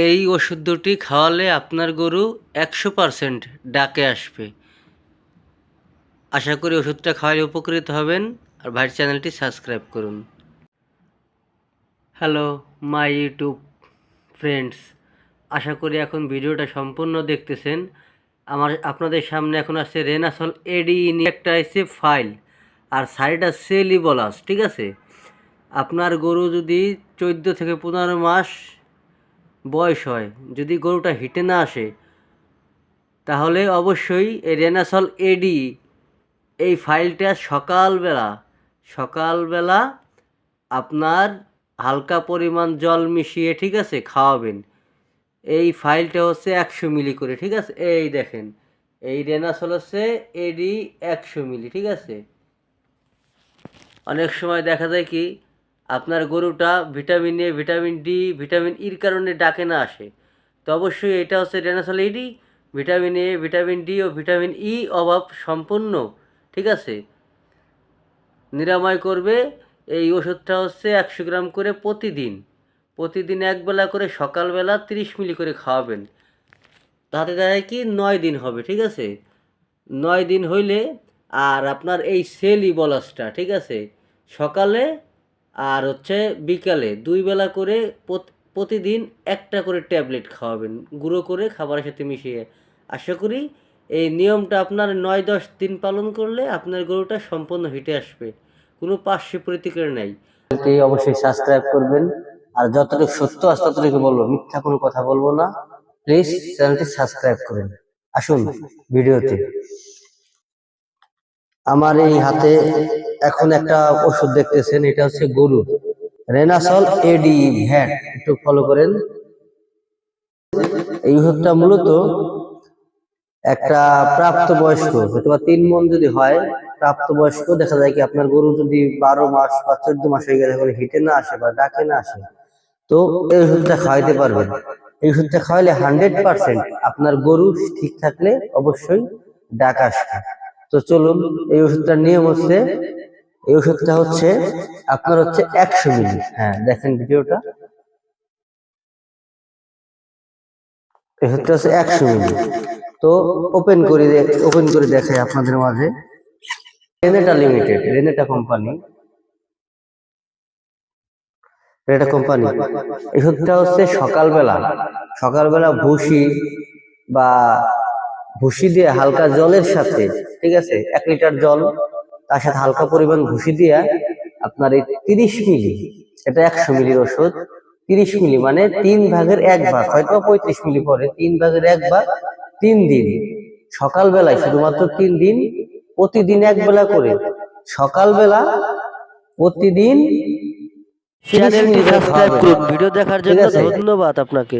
এই ওষুধ দুটি খাওয়ালে আপনার গরু একশো পারসেন্ট ডাকে আসবে। আশা করি ওষুধটা খাওয়ালে উপকৃত হবেন আর ভাইয়ের চ্যানেলটি সাবস্ক্রাইব করুন। হ্যালো, মাই ইউটিউব ফ্রেন্ডস, আশা করি এখন ভিডিওটা সম্পূর্ণ দেখতেছেন। আমার, আপনাদের সামনে এখন আসছে রেনাসল এডি একটা এসে ফাইল আর সাইডটা সেলিবলাস, ঠিক আছে? আপনার গরু যদি চোদ্দ থেকে পনেরো মাস বয়স হয়। যদি গরুটা হিটে না আসে, তাহলে অবশ্যই এই রেনাসল এডি এই ফাইলটা সকালবেলা সকালবেলা আপনার হালকা পরিমাণ জল মিশিয়ে, ঠিক আছে, খাওয়াবেন। এই ফাইলটা হচ্ছে একশো মিলি করে, ঠিক আছে? এই দেখেন, এই রেনাসল হচ্ছে এডি একশো মিলি, ঠিক আছে? অনেক সময় দেখা যায় কি আপনার গরুটা vitamin A, vitamin D, vitamin ইর কারণে ডাকে না আসে। তো অবশ্যই এটা হচ্ছে রেনাসল ইডি ভিটামিন এ, ভিটামিন ডি ও ভিটামিন ই অভাব সম্পূর্ণ ঠিক আছে? নিরাময় করবে, এই ওষুধটা হচ্ছে একশো গ্রাম করে প্রতিদিন। প্রতিদিন একবেলা করে সকালবেলা তিরিশ মিলি করে খাওয়াবেন। তাতে দেখা কি নয় দিন হবে, ঠিক আছে? নয় দিন হইলে আর আপনার এই সেলি বলাসটা ঠিক আছে? সকালে আর হচ্ছে বিকালে দুই বেলা করে প্রতিদিন একটা করে ট্যাবলেট খাওয়াবেন। গুঁড়ো করে খাবারের সাথে মিশিয়ে। আশা করি এই নিয়মটা আপনার নয় দশ দিন পালন করলে আপনার গরুটা সম্পূর্ণ হিটে আসবে। কোনো পার্শ্ব প্রতিক্রিয়া নাই। অবশ্যই সাবস্ক্রাইব করবেন। আর যতটুকু সত্য আছে ততটুকু বলব। মিথ্যা কোনো কথা বলব না। প্লিজ চ্যানেলটি সাবস্ক্রাইব করুন। আসুন ভিডিওতে। আমার এই হাতে এখন একটা ওষুধ দেখতেছেন, এটা হচ্ছে গরু। রেনাসল এডি ভ্যাট একটু ফলো করেন। এই ওষুধটা মূলত একটা প্রাপ্তবয়স্ক, অথবা তিন মন যদি হয়, প্রাপ্তবয়স্ক, দেখা যায় কি আপনার গরু যদি বারো মাস বা চোদ্দ মাস হয়ে গেলে হিটে না আসে বা ডাকে না আসে, তো এই ওষুধটা খাওয়াইতে পারবেন। এই ওষুধটা খাওয়াইলে হান্ড্রেড পার্সেন্ট আপনার গরু ঠিক থাকলে অবশ্যই ডাক আসবে। তো চলুন, এই ওষুধটার নিয়ম হচ্ছে এই ওষুধটা হচ্ছে আপনার হচ্ছে একশো মিলি। হ্যাঁ দেখেন ভিডিওটা। এই ওষুধটা হচ্ছে একশো মিলি। তো ওপেন করে ওপেন করে দেখাই আপনাদের মাঝে। Renata limited Renata company Renata company ওষুধটা হচ্ছে সকালবেলা। সকালবেলা ভুসি বা ভুসি দিয়ে হালকা জলের সাথে, ঠিক আছে, এক লিটার জল তার সাথে হালকা পরিমাণ ভুসি দিয়া আপনার এই তিরিশ মিলি এটা একশো মিলির ওষুধ তিরিশ মিলি মানে তিন ভাগের এক ভাগ হয়তো পঁয়ত্রিশ মিলি পরে তিন ভাগের এক ভাগ তিন দিন। সকালবেলায় শুধুমাত্র তিন দিন প্রতিদিন এক বেলা করে। সকালবেলা প্রতিদিন ভিডিও দেখার জন্য ধন্যবাদ আপনাকে।